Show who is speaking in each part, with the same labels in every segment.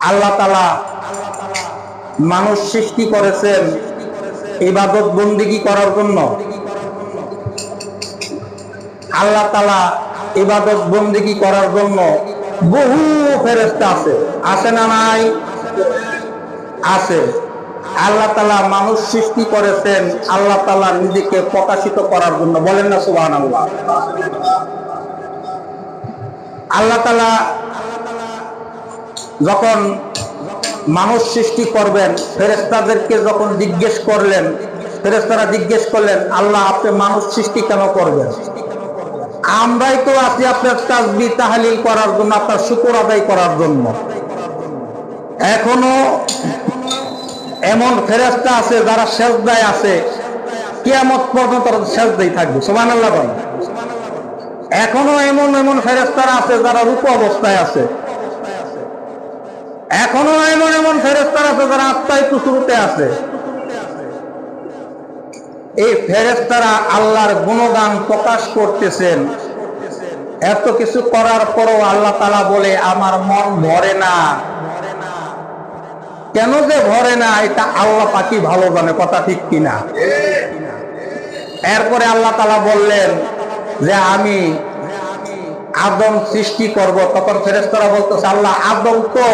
Speaker 1: আল্লাহ তালা মানুষ সৃষ্টি করেছেন ইবাদত বন্দিগি করার জন্য। আল্লাহ তালা ইবাদত বন্দিগি করার জন্য বহু ফেরেস্তা আছে। আছে না নাই? আছে। আল্লাহ তালা মানুষ সৃষ্টি করেছেন আল্লাহ তালা নিজেকে প্রকাশিত করার জন্য। বলেন না সুবাহ আল্লাহ আল্লাহ তালা যখন মানুষ সৃষ্টি করবেন ফেরেস্তাদেরকে যখন জিজ্ঞেস করলেন ফেরেস্তারা জিজ্ঞেস করলেন, আল্লাহ আপনি মানুষ সৃষ্টি কেন করবেন? আমরাই তো আছি আপনার তাজবি তাহালিল করার জন্য, আপনার শুকুর আদায় করার জন্য। এখনও এমন ফেরেস্তা আছে যারা সেজদায় আছে। কিয়ামত পর্যন্ত তারা সেজদাই থাকবে সোমান আল্লাহ এখনও এমন এমন ফেরেস্তারা আছে যারা রূপ অবস্থায় আছে। এখনও এমন এমন ফেরেস্তারা আছে যারা আত্মায় শুরুতে আছে। এই ফেরেস্তারা আল্লাহর গুণগান প্রকাশ করতেছেন। এত কিছু করার পরও আল্লাহ তালা বলে, আমার মন ভরে না। কেন যে ভরে না, এটা আল্লাহ পাকি ভালো জানে, কথা ঠিক কিনা? এরপরে আল্লাহ তালা বললেন যে, আমি আদম সৃষ্টি করব। তখন ফেরেস্তরা বলতেছে, আল্লাহ, আদম তো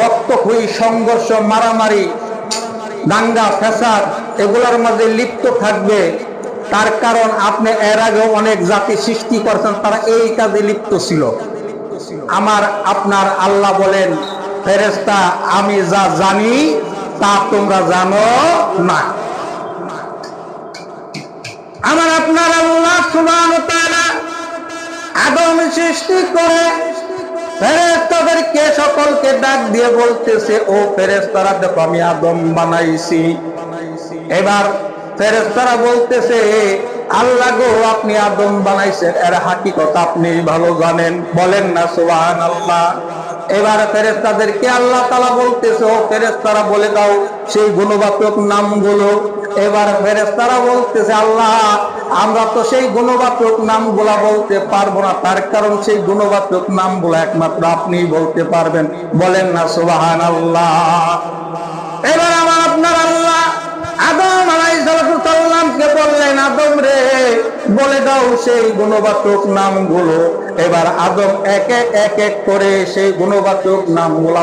Speaker 1: রক্ত খুই, সংঘর্ষ, মারামারি, দাঙ্গা ফেসাদ এগুলোর মধ্যে লিপ্ত থাকবে। তার কারণ আপনি এর আগে অনেক জাতি সৃষ্টি করেছেন, তারা এই কাজে লিপ্ত ছিল। আমার, আপনার আল্লাহ বলেন ফেরেস্তা আমি যা জানি, তা তোমরা জানো না। আমার আপনার আল্লাহ সুবান আদম সৃষ্টি করে ফেরেস্তাদেরকে সকলকে ডাক দিয়ে বলতেছে, ও ফেরেস্তারা দেখো আমি আদম বানাইছি। এবার ফেরেস্তারা বলতেছে, আল্লাহ গো, আপনি আদম বানাইছেন, এর হাকিকত আপনি ভালো জানেন। বলেন না সোহান আল্লাহ এবার ফেরেস্তাদেরকে আল্লাহ তালা বলতেছে, ও ফেরেস্তারা বলে দাও সেই গুণবাচক নামগুলো। এবার ফেরেস্তারা বলতেছে, আল্লাহ, আমরা তো সেই গুণবাচক নামগুলা বলতে পারব না। তার কারণ সেই গুণবাচক নামগুলো একমাত্র আপনি বলতে পারবেন। বলেন না সোবাহান আল্লাহ এবার আমার আপনার আল্লাহ বললেন, আদম রে, বলে দাও সেই গুণবাচক এবার আদম এক এক করে সেই গুণবাচক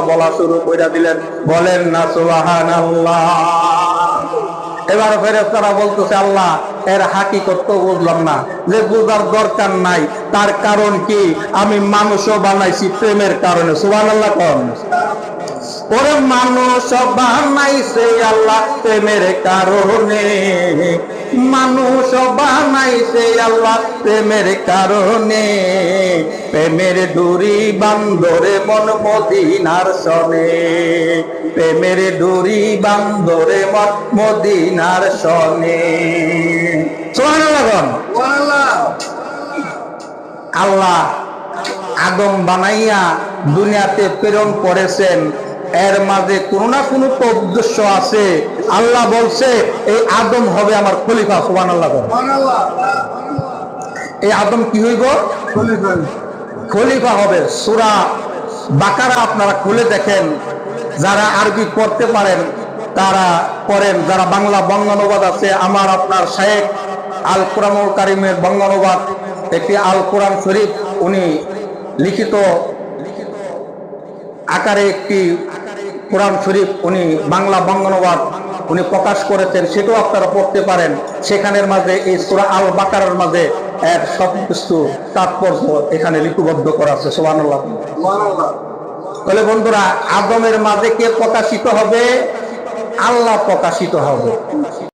Speaker 1: বলা শুরু করে দিলেন। বলেন না সোহান আল্লাহ এবার ফেরেস্তারা বলতেছে, আল্লাহ, এর হাকিকত করতে বুঝলাম না। যে বুঝার দরকার নাই, তার কারণ কি? আমি মানুষও বানাইছি প্রেমের কারণে। সুবান আল্লাহ কম ওরে মানুষ বানাইছে আল্লাহ প্রেমের কারণে। মানুষ বানাইছে আল্লাহ প্রেমের কারণে, প্রেমের দূরি বান্দরে মন মদিনার সনে। প্রেমের দূরি বান্দরে মন মদিনার সনে। আল্লাহ আদম বানাইয়া দুনিয়াতে প্রেরণ করেছেন। এর মাঝে কোনো না কোনো উদ্দেশ্য আছে। আল্লাহ বলছে, এই আদম হবে আমার খলিফা। সুবান আল্লাহ এই আদম কি হইব? খলিফা হবে। সুরা বাকারা আপনারা খুলে দেখেন। যারা আরবি পড়তে পারেন, তারা পড়েন। যারা বাংলা বঙ্গানুবাদ আছে, আমার আপনার শেখ আল কোরআনুল কারিমের বঙ্গানুবাদ, একটি আল কোরআন শরীফ, উনি লিখিত আকারে একটি কোরআন শরীফ উনি বাংলা বঙ্গানুবাদ উনি প্রকাশ করেছেন, সেটাও আপনারা পড়তে পারেন। সেখানের মাঝে এই সুরা আল বাকারের মাঝে এক সব কিছু তাৎপর্য এখানে লিপিবদ্ধ করা আছে সোহান তাহলে বন্ধুরা আদমের মাঝে কে প্রকাশিত হবে? আল্লাহ প্রকাশিত হবে।